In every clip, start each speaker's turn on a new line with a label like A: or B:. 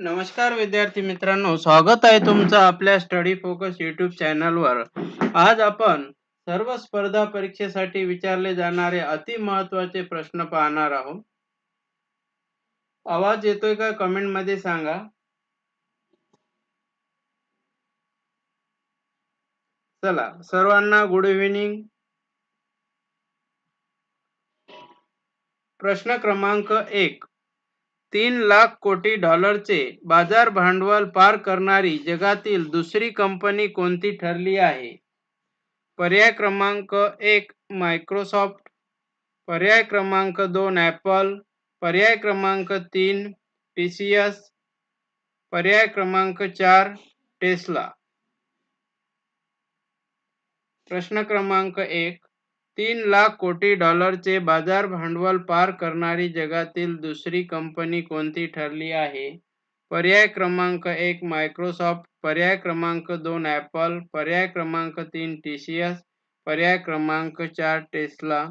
A: नमस्कार विद्यार्थी मित्रांनो स्वागत आहे तुमचं आपल्या स्टडी फोकस युट्यूब चॅनलवर आज आपण सर्व स्पर्धा परीक्षेसाठी विचारले जाणारे अति महत्त्वाचे प्रश्न पाहणार आहोत. आवाज येतोय का? कमेंटमध्ये सांगा. चला सर्वांना गुड इव्हिनिंग प्रश्न क्रमांक एक. तीन लाख कोटी डॉलरचे बाजार भांडवल पार करणारी जगातील दुसरी कंपनी कोणती ठरली आहे? पर्याय क्रमांक एक मायक्रोसॉफ्ट. पर्याय क्रमांक दोन ॲपल. पर्याय क्रमांक तीन टी सी एस. पर्याय क्रमांक चार टेस्ला. प्रश्न क्रमांक एक तीन लाख कोटी डॉलरचे बाजार भांडवल पार करणारी जगातील दुसरी कंपनी कोणती ठरली आहे? पर्याय क्रमांक एक मायक्रोसॉफ्ट पर्याय क्रमांक दोन ॲपल पर्याय क्रमांक तीन टी सी एस पर्याय क्रमांक चार टेस्ला.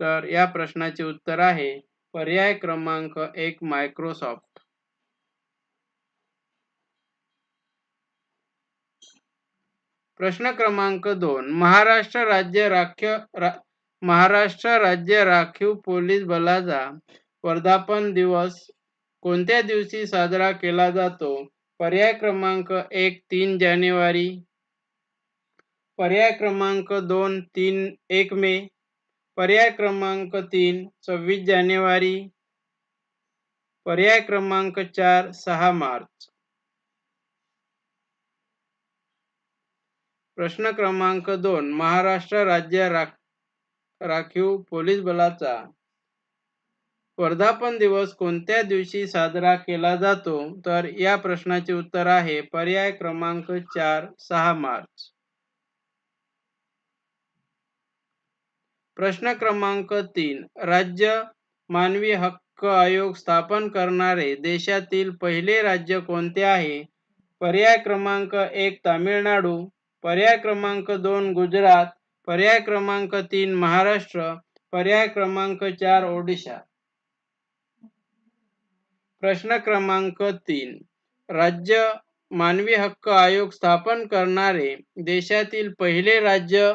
A: तर या प्रश्नाचे उत्तर आहे पर्याय क्रमांक एक मायक्रोसॉफ्ट. प्रश्न क्रमांक दोन महाराष्ट्र राज्य राख्य रा, महाराष्ट्र राज्य राखीव पोलीस बलाचा वर्धापन दिवस कोणत्या दिवशी साजरा केला जातो? पर्याय क्रमांक एक तीन जानेवारी. पर्याय क्रमांक दोन तीन एक मे. पर्याय क्रमांक तीन सव्वीस जानेवारी. पर्याय क्रमांक चार सहा मार्च. प्रश्न क्रमांक दोन महाराष्ट्र राज्य राख राखीव पोलीस बलाचा वर्धापन दिवस कोणत्या दिवशी साजरा केला जातो? तर या प्रश्नाचे उत्तर आहे पर्याय क्रमांक चार सहा मार्च. प्रश्न क्रमांक तीन राज्य मानवी हक्क आयोग स्थापन करणारे देशातील पहिले राज्य कोणते आहे? पर्याय क्रमांक एक तामिळनाडू पर्याय क्रमांक दोन गुजरात पर्याय क्रमांक तीन महाराष्ट्र. पर्याय क्रमांक चार ओडिशा. प्रश्न क्रमांक तीन. राज्य मानवी हक्क आयोग स्थापन करणारे देशातील पहिले राज्य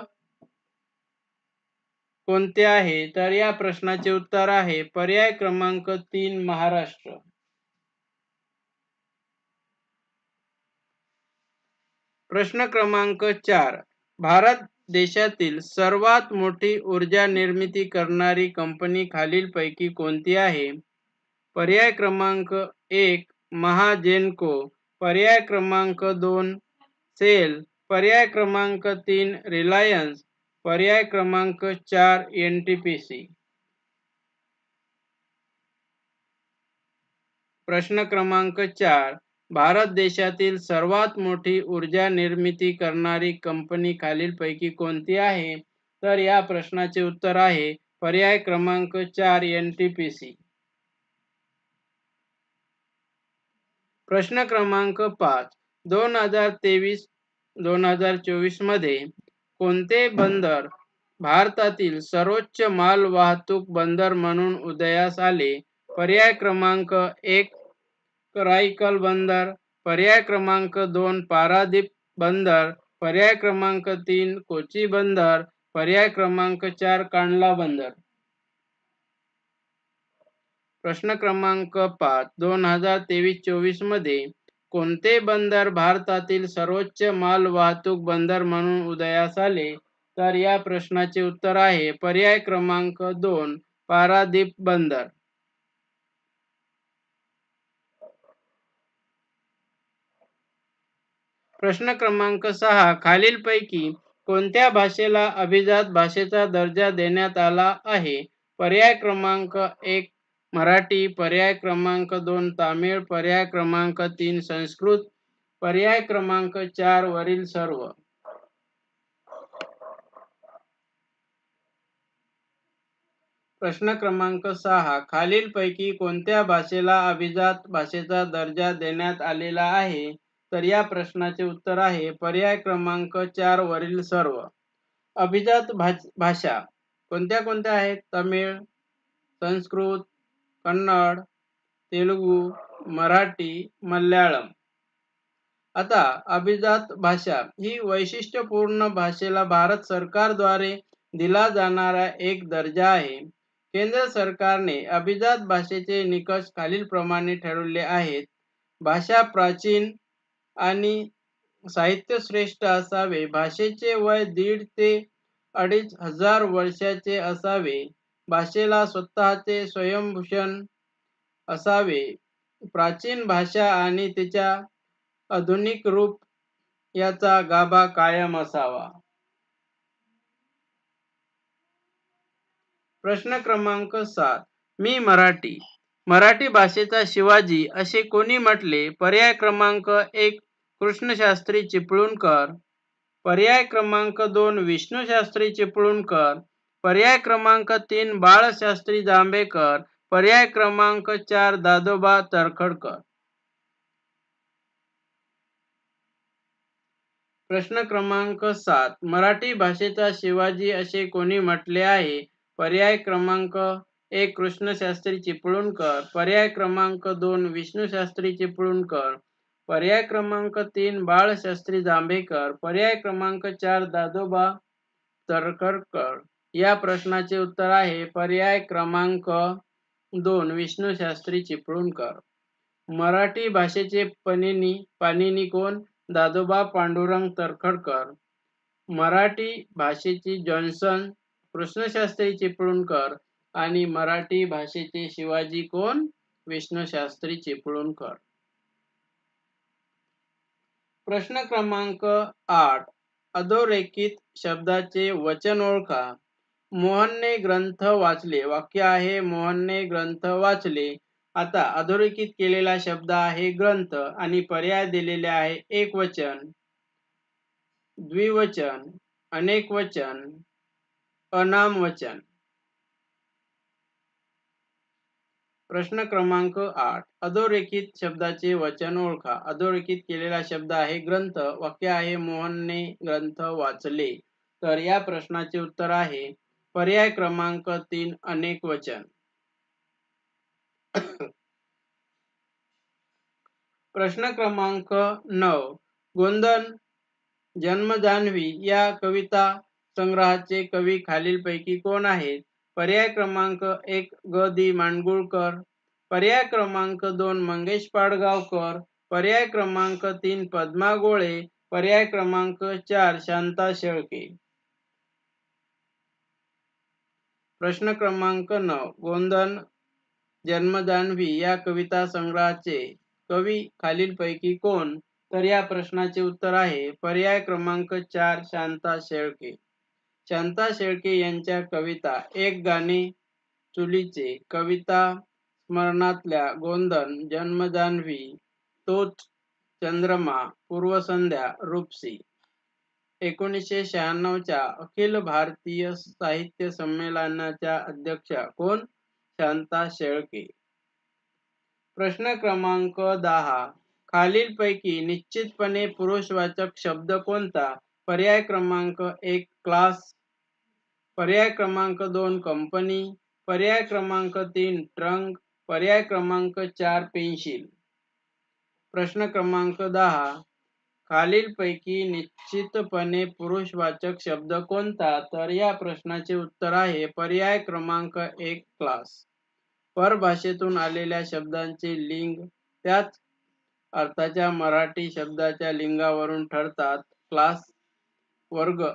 A: कोणते आहे? तर या प्रश्नाचे उत्तर आहे पर्याय क्रमांक तीन महाराष्ट्र. प्रश्न क्रमांक चार. भारत देशातील सर्वात मोठी ऊर्जा निर्मिती करणारी कंपनी खालीलपैकी कोणती आहे? पर्याय क्रमांक एक, महाजेनको. पर्याय क्रमांक दोन, सेल. पर्याय क्रमांक तीन, रिलायन्स. पर्याय क्रमांक चार, एन टी पी सी. प्रश्न क्रमांक चार. भारत देशातील सर्वात मोठी ऊर्जा निर्मिती करणारी कंपनी खालीलपैकी कोणती आहे? तर या प्रश्नाचे उत्तर आहे पर्याय क्रमांक चार एन टी पी सी प्रश्न क्रमांक पाच. दोन हजार तेवीस दोन हजार चोवीसमध्ये कोणते बंदर भारतातील सर्वोच्च माल वाहतूक बंदर म्हणून उदयास आले? पर्याय क्रमांक एक कराईकल बंदर पर्याय क्रमांक दोन पारादीप बंदर पर्याय क्रमांक तीन कोची बंदर पर्याय क्रमांक चार कांडला बंदर. प्रश्न क्रमांक पाच दोन हजार तेवीस चोवीसमध्ये कोणते बंदर भारतातील सर्वोच्च माल वाहतूक बंदर म्हणून उदयास आले? तर या प्रश्नाचे उत्तर आहे पर्याय क्रमांक दोन पारादीप बंदर. प्रश्न क्रमांक सहा खालीलपैकी कोणत्या भाषेला अभिजात भाषेचा दर्जा देण्यात आला आहे? पर्याय क्रमांक एक मराठी. पर्याय क्रमांक दोन तामिळ. पर्याय क्रमांक तीन संस्कृत. पर्याय क्रमांक चार वरील सर्व. प्रश्न क्रमांक सहा खालीलपैकी कोणत्या भाषेला अभिजात भाषेचा दर्जा देण्यात आलेला आहे? तर या प्रश्नाचे उत्तर आहे पर्याय क्रमांक चार वरील सर्व. अभिजात भाषा कोणत्या कोणत्या आहेत? तमिळ संस्कृत कन्नड तेलुगू मराठी मल्याळम. आता अभिजात भाषा ही वैशिष्ट्यपूर्ण भाषेला भारत सरकारद्वारे दिला जाणारा एक दर्जा आहे. केंद्र सरकारने अभिजात भाषेचे निकष खालीलप्रमाणे ठरवले आहेत. भाषा प्राचीन आणि साहित्य श्रेष्ठ असावे. भाषेचे वय दीड ते अडीच हजार वर्षाचे असावे. भाषेला स्वतःचे स्वयंभूषण असावे. प्राचीन भाषा आणि तिच्या आधुनिक रूप याचा गाभा कायम असावा. प्रश्न क्रमांक सात. मी मराठी. मराठी भाषेचा शिवाजी असे कोणी म्हटले? पर्याय क्रमांक एक कृष्णशास्त्री चिपळूणकर. पर्याय क्रमांक दोन विष्णूशास्त्री चिपळूणकर. पर्याय क्रमांक तीन बाळशास्त्री जांभेकर. पर्याय क्रमांक चार दादोबा तरखडकर. प्रश्न क्रमांक सात मराठी भाषेचा शिवाजी असे कोणी म्हटले आहे? पर्याय क्रमांक एक कृष्णशास्त्री चिपळूणकर. पर्याय क्रमांक दोन विष्णूशास्त्री चिपळूणकर. पर्याय क्रमांक तीन बाळशास्त्री जांभेकर. पर्याय क्रमांक चार दादोबा तरखडकर. या प्रश्नाचे उत्तर आहे पर्याय क्रमांक दोन विष्णूशास्त्री चिपळूणकर. मराठी भाषेचे पनिनी पानिनी कोण? दादोबा पांडुरंग तरखडकर. मराठी भाषेची जॉन्सन कृष्णशास्त्री चिपळूणकर. आणि मराठी भाषेचे शिवाजी कोण? विष्णूशास्त्री चिपळूणकर. प्रश्न क्रमांक आठ. अधोरेखित शब्दाचे वचन ओळखा. मोहनने ग्रंथ वाचले. वाक्य आहे मोहनने ग्रंथ वाचले. आता अधोरेखित केलेला शब्द आहे ग्रंथ आणि पर्याय दिलेले आहे एक वचन. द्विवचन अनेक वचन अनाम वचन प्रश्न क्रमांक आठ. अधोरेखित शब्दाचे वचन ओळखा. अधोरेखित केलेला शब्द आहे ग्रंथ. वाक्य आहे मोहनने ग्रंथ वाचले. तर या प्रश्नाचे उत्तर आहे पर्याय क्रमांक तीन अनेक वचन. प्रश्न क्रमांक नऊ. गोंधन जन्मजान्हवी या कविता संग्रहाचे कवी खालीलपैकी कोण आहेत? पर्याय क्रमांक एक ग दी मांडगुळकर. पर्याय क्रमांक दोन मंगेश पाडगावकर. पर्याय क्रमांक तीन पद्मा गोळे. पर्याय क्रमांक चार शांता शेळके. प्रश्न क्रमांक नऊ गोंधन जन्मदानवी या कविता संग्रहाचे कवी खालीलपैकी कोण? तर या प्रश्नाचे उत्तर आहे पर्याय क्रमांक चार शांता शेळके. शांता शेळके यांच्या कविता एक गाणे चुलीचे कविता स्मरणातल्या गोंधन जन्मजान्हवी तोच चंद्रमा पूर्वसंध्या रूपसी. एकोणीसशे शहाण्णवच्या अखिल भारतीय साहित्य संमेलनाच्या अध्यक्षा कोण? शांता शेळके. प्रश्न क्रमांक दहा. खालीलपैकी निश्चितपणे पुरुषवाचक शब्द कोणता? पर्याय क्रमांक एक क्लास. पर्याय क्रमांक दोन कंपनी. पर्याय क्रमांक तीन ट्रंक. पर्याय क्रमांक चार पेन्शिल प्रश्न क्रमांक दहा. खालीलपैकी निश्चितपणे पुरुषवाचक शब्द कोणता? तर या प्रश्नाचे उत्तर आहे पर्याय क्रमांक एक क्लास. परभाषेतून आलेल्या शब्दांचे लिंग त्याच अर्थाच्या मराठी शब्दाच्या लिंगावरून ठरतात. क्लास. वर्ग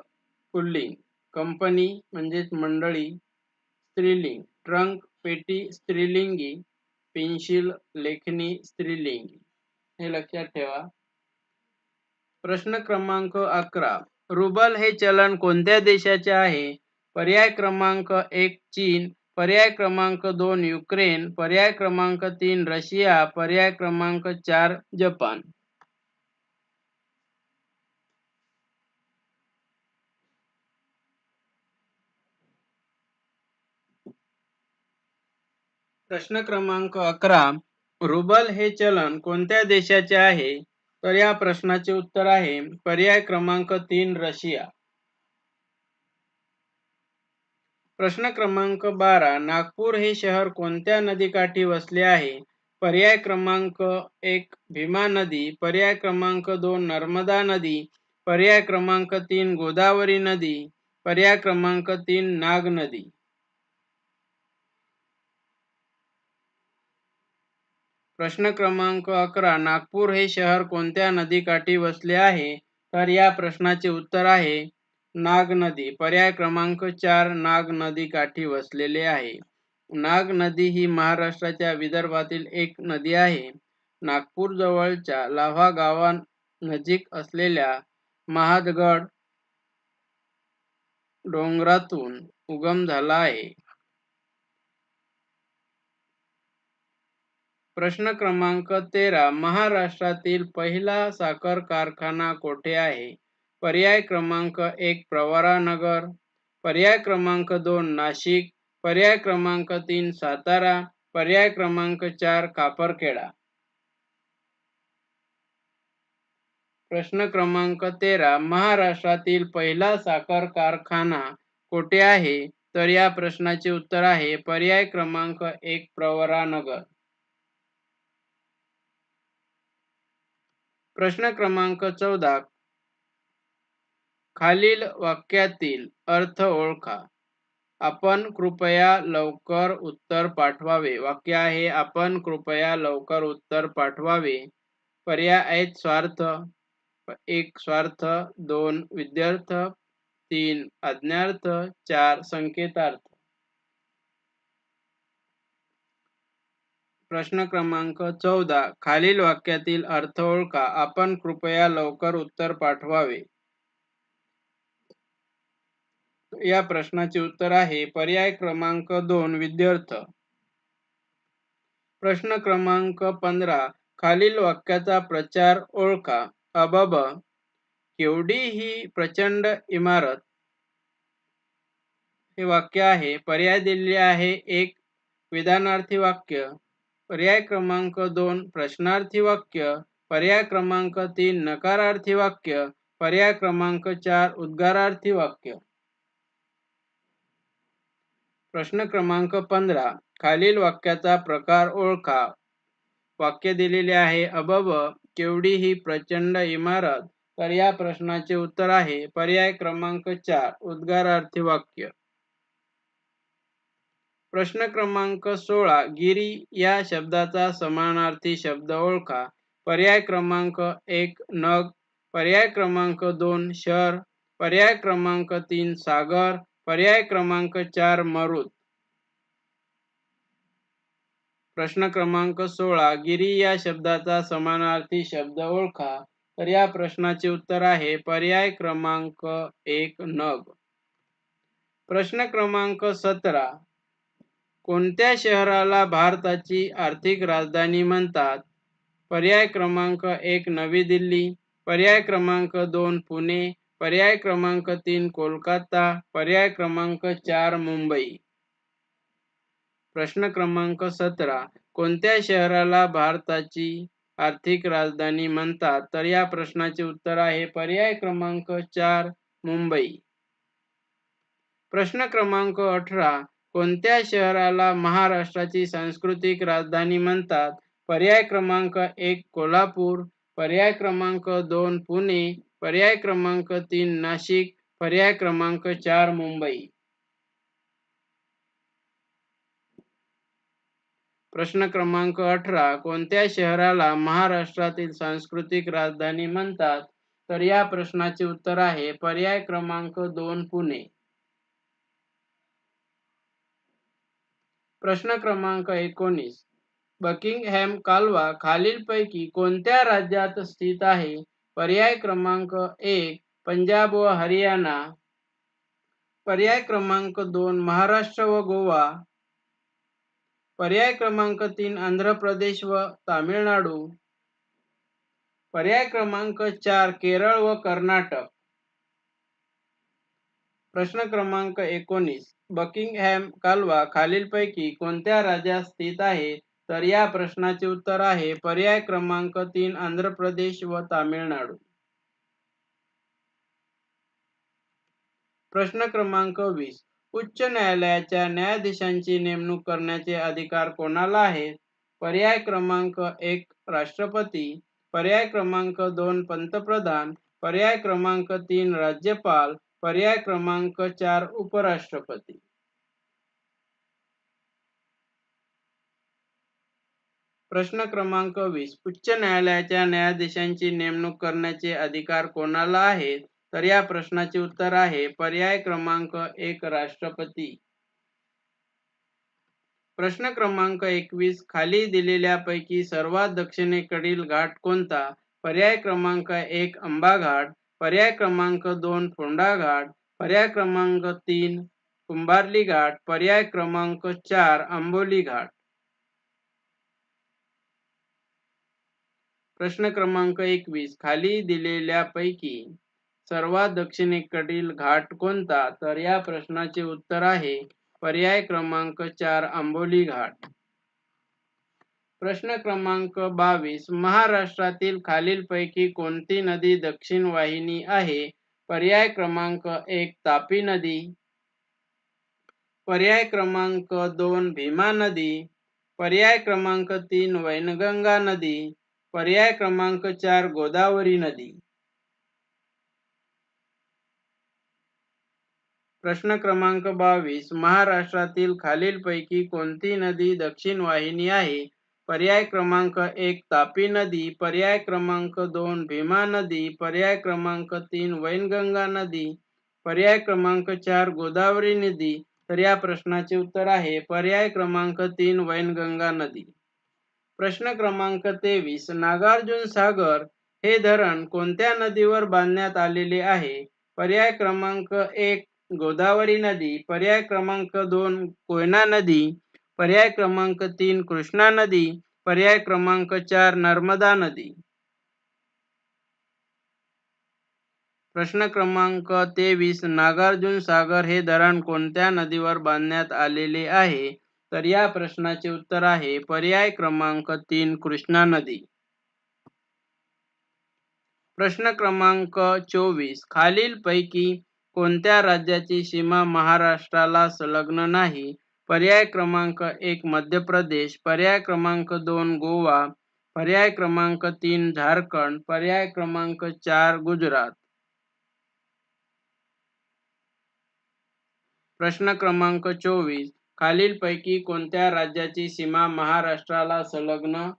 A: पुल्लिंग कंपनी म्हणजेच मंडळी स्त्रीलिंग ट्रंक पेटी स्त्रीलिंगी पेन्शिल लेखनी स्त्रीलिंगी. हे लक्षात ठेवा. प्रश्न क्रमांक अकरा. रुबल हे चलन कोणत्या देशाचे आहे? पर्याय क्रमांक एक चीन. पर्याय क्रमांक दोन युक्रेन. पर्याय क्रमांक तीन रशिया. पर्याय क्रमांक चार जपान. प्रश्न क्रमांक अकरा रुबल हे चलन कोणत्या देशाचे आहे? तर या प्रश्नाचे उत्तर आहे पर्याय क्रमांक तीन रशिया. प्रश्न क्रमांक बारा नागपूर हे शहर कोणत्या नदीकाठी वसले आहे? पर्याय क्रमांक एक भीमा नदी. पर्याय क्रमांक दोन नर्मदा नदी. पर्याय क्रमांक तीन गोदावरी नदी. पर्याय क्रमांक तीन नाग नदी. प्रश्न क्रमांक अकरा नागपूर हे शहर कोणत्या नदीकाठी वसले आहे? तर या प्रश्नाचे उत्तर आहे नाग नदी. पर्याय क्रमांक चार नाग नदी काठी वसलेले आहे. नाग नदी ही महाराष्ट्राच्या विदर्भातील एक नदी आहे. नागपूर जवळच्या लाव्हा गावा नजीक असलेल्या महादगड डोंगरातून उगम झाला आहे. प्रश्न क्रमांक तेरा महाराष्ट्रातील पहिला साखर कारखाना कोठे आहे? पर्याय क्रमांक एक प्रवरानगर पर्याय क्रमांक दोन नाशिक. पर्याय क्रमांक तीन सातारा. पर्याय क्रमांक चार कापरखेडा. प्रश्न क्रमांक तेरा महाराष्ट्रातील पहिला साखर कारखाना कोठे आहे? तर या प्रश्नाचे उत्तर आहे पर्याय क्रमांक एक प्रवरानगर प्रश्न क्रमांक चौदा. खालील वाक्यातील अर्थ ओळखा. आपण कृपया लवकर उत्तर पाठवावे. वाक्य आहे आपण कृपया लवकर उत्तर पाठवावे. पर्याय आहेत स्वार्थ. एक स्वार्थ. दोन विद्यार्थ. तीन अज्ञार्थ चार संकेतार्थ. प्रश्न क्रमांक चौदा. खालील वाक्यातील अर्थ ओळखा. आपण कृपया लवकर उत्तर पाठवावे. या प्रश्नाचे उत्तर आहे. पर्याय क्रमांक दोन विद्यार्थ. प्रश्न क्रमांक पंधरा. खालील वाक्याचा प्रचार ओळखा. अबब केवढी ही प्रचंड इमारत? हे वाक्य आहे. पर्याय दिलेले आहे एक विधानार्थी वाक्य. पर्याय क्रमांक दोन प्रश्नार्थी वाक्य. पर्याय क्रमांक तीन नकारार्थी वाक्य. पर्याय क्रमांक चार उद्गारार्थी वाक्य. प्रश्न क्रमांक पंधरा खालील वाक्याचा प्रकार ओळखा. वाक्य दिलेले आहे अबब केवढी ही प्रचंड इमारत? तर या प्रश्नाचे उत्तर आहे पर्याय क्रमांक चार उद्गारार्थी वाक्य. प्रश्न क्रमांक सोळा गिरी या शब्दाचा समानार्थी शब्द ओळखा. पर्याय क्रमांक एक नग. पर्याय क्रमांक दोन शर पर्याय क्रमांक तीन सागर. पर्याय क्रमांक चार मरुद प्रश्न क्रमांक सोळा गिरी या शब्दाचा समानार्थी शब्द ओळखा. तर या प्रश्नाचे उत्तर आहे पर्याय क्रमांक एक नग. प्रश्न क्रमांक सतरा कोणत्या शहराला भारताची आर्थिक राजधानी म्हणतात? पर्याय क्रमांक एक नवी दिल्ली पर्याय क्रमांक दोन पुणे पर्याय क्रमांक तीन कोलकाता पर्याय क्रमांक चार मुंबई. प्रश्न क्रमांक सतरा. कोणत्या शहराला भारताची आर्थिक राजधानी म्हणतात? तर या प्रश्नाचे उत्तर आहे पर्याय क्रमांक चार मुंबई. प्रश्न क्रमांक अठरा. कोणत्या शहराला महाराष्ट्राची सांस्कृतिक राजधानी म्हणतात? पर्याय क्रमांक एक कोल्हापूर पर्याय क्रमांक दोन पुणे पर्याय क्रमांक तीन नाशिक पर्याय क्रमांक चार मुंबई. प्रश्न क्रमांक अठरा. कोणत्या शहराला महाराष्ट्रातील सांस्कृतिक राजधानी म्हणतात? तर या प्रश्नाचे उत्तर आहे पर्याय क्रमांक दोन पुणे. प्रश्न क्रमांक एकोणीस. बकिंगहॅम कालवा खालीलपैकी कोणत्या राज्यात स्थित आहे? पर्याय क्रमांक एक पंजाब व हरियाणा. पर्याय क्रमांक दोन महाराष्ट्र व गोवा. पर्याय क्रमांक तीन आंध्र प्रदेश व तामिळनाडू. पर्याय क्रमांक चार केरळ व कर्नाटक. प्रश्न क्रमांक एकोणीस. बकिंगहॅम कालवा खालीलपैकी कोणत्या राज्यात स्थित आहे? तर या प्रश्नाचे उत्तर आहे पर्याय क्रमांक तीन आंध्र प्रदेश व तामिळनाडू. प्रश्न क्रमांक वीस. उच्च न्यायालयाच्या न्यायाधीशांची नेमणूक करण्याचे अधिकार कोणाला आहे? पर्याय क्रमांक एक राष्ट्रपती. पर्याय क्रमांक दोन पंतप्रधान. पर्याय क्रमांक तीन राज्यपाल. पर्याय क्रमांक चार उपराष्ट्रपती. प्रश्न क्रमांक वीस उच्च न्यायालयाच्या न्यायाधीशांची नेमणूक करण्याचे अधिकार कोणाला आहेत? तर या प्रश्नाचे उत्तर आहे पर्याय क्रमांक एक राष्ट्रपती. प्रश्न क्रमांक एकवीस खाली दिलेल्यापैकी सर्वात दक्षिणेकडील घाट कोणता? पर्याय क्रमांक एक अंबा घाट पर्याय क्रमांक दोन फोंडा घाट पर्याय क्रमांक तीन कुंभारली घाट पर्याय क्रमांक चार आंबोली घाट प्रश्न क्रमांक एकवीस खाली दिलेल्यापैकी सर्वात दक्षिणेकडील घाट कोणता? तर या प्रश्नाचे उत्तर आहे पर्याय क्रमांक चार आंबोली घाट प्रश्न क्रमांक बावीस. महाराष्ट्रातील खालीलपैकी कोणती नदी दक्षिण वाहिनी आहे? पर्याय क्रमांक एक तापी नदी. पर्याय क्रमांक दोन भीमा नदी. पर्याय क्रमांक तीन वैनगंगा नदी. पर्याय क्रमांक चार गोदावरी नदी. प्रश्न क्रमांक बावीस. महाराष्ट्रातील खालीलपैकी कोणती नदी दक्षिण वाहिनी आहे? पर्याय क्रमांक एक तापी नदी. पर्याय क्रमांक दोन भीमा नदी. पर्याय क्रमांक तीन वैनगंगा नदी. पर्याय क्रमांक चार गोदावरी नदी. तर या प्रश्नाचे उत्तर आहे पर्याय क्रमांक तीन वैनगंगा नदी. प्रश्न क्रमांक तेवीस नागार्जुन सागर हे धरण कोणत्या नदीवर बांधण्यात आलेले आहे? पर्याय क्रमांक एक गोदावरी नदी. पर्याय क्रमांक दोन कोयना नदी. पर्याय क्रमांक तीन कृष्णा नदी. पर्याय क्रमांक चार नर्मदा नदी. प्रश्न क्रमांक तेवीस नागार्जुन सागर हे धरण कोणत्या नदीवर बांधण्यात आलेले आहे? तर या प्रश्नाचे उत्तर आहे पर्याय क्रमांक तीन कृष्णा नदी. प्रश्न क्रमांक चोवीस खालील पैकी कोणत्या राज्याची सीमा महाराष्ट्राला संलग्न नाही? पर्याय क्रमांक एक मध्य प्रदेश. पर्याय क्रमांक दोन गोवा. पर्याय क्रमांक तीन झारखंड. पर्याय क्रमांक चार गुजरात. प्रश्न क्रमांक चोवीस. खालीलपैकी कोणत्या राज्याची सीमा महाराष्ट्राला संलग्न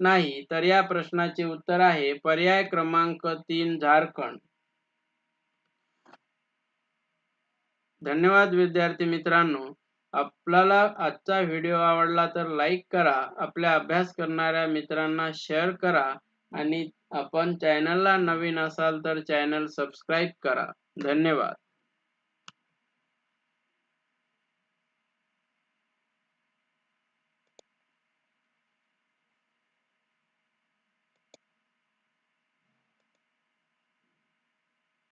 A: नाही? तर या प्रश्नाचे उत्तर आहे पर्याय क्रमांक तीन झारखंड. धन्यवाद विद्यार्थी मित्रांनो. आपल्याला आजचा व्हिडिओ आवडला तर लाईक करा आपल्या अभ्यास करणाऱ्या मित्रांना शेअर करा आणि आपण चॅनलला नवीन असाल तर चॅनल सबस्क्राईब करा. धन्यवाद.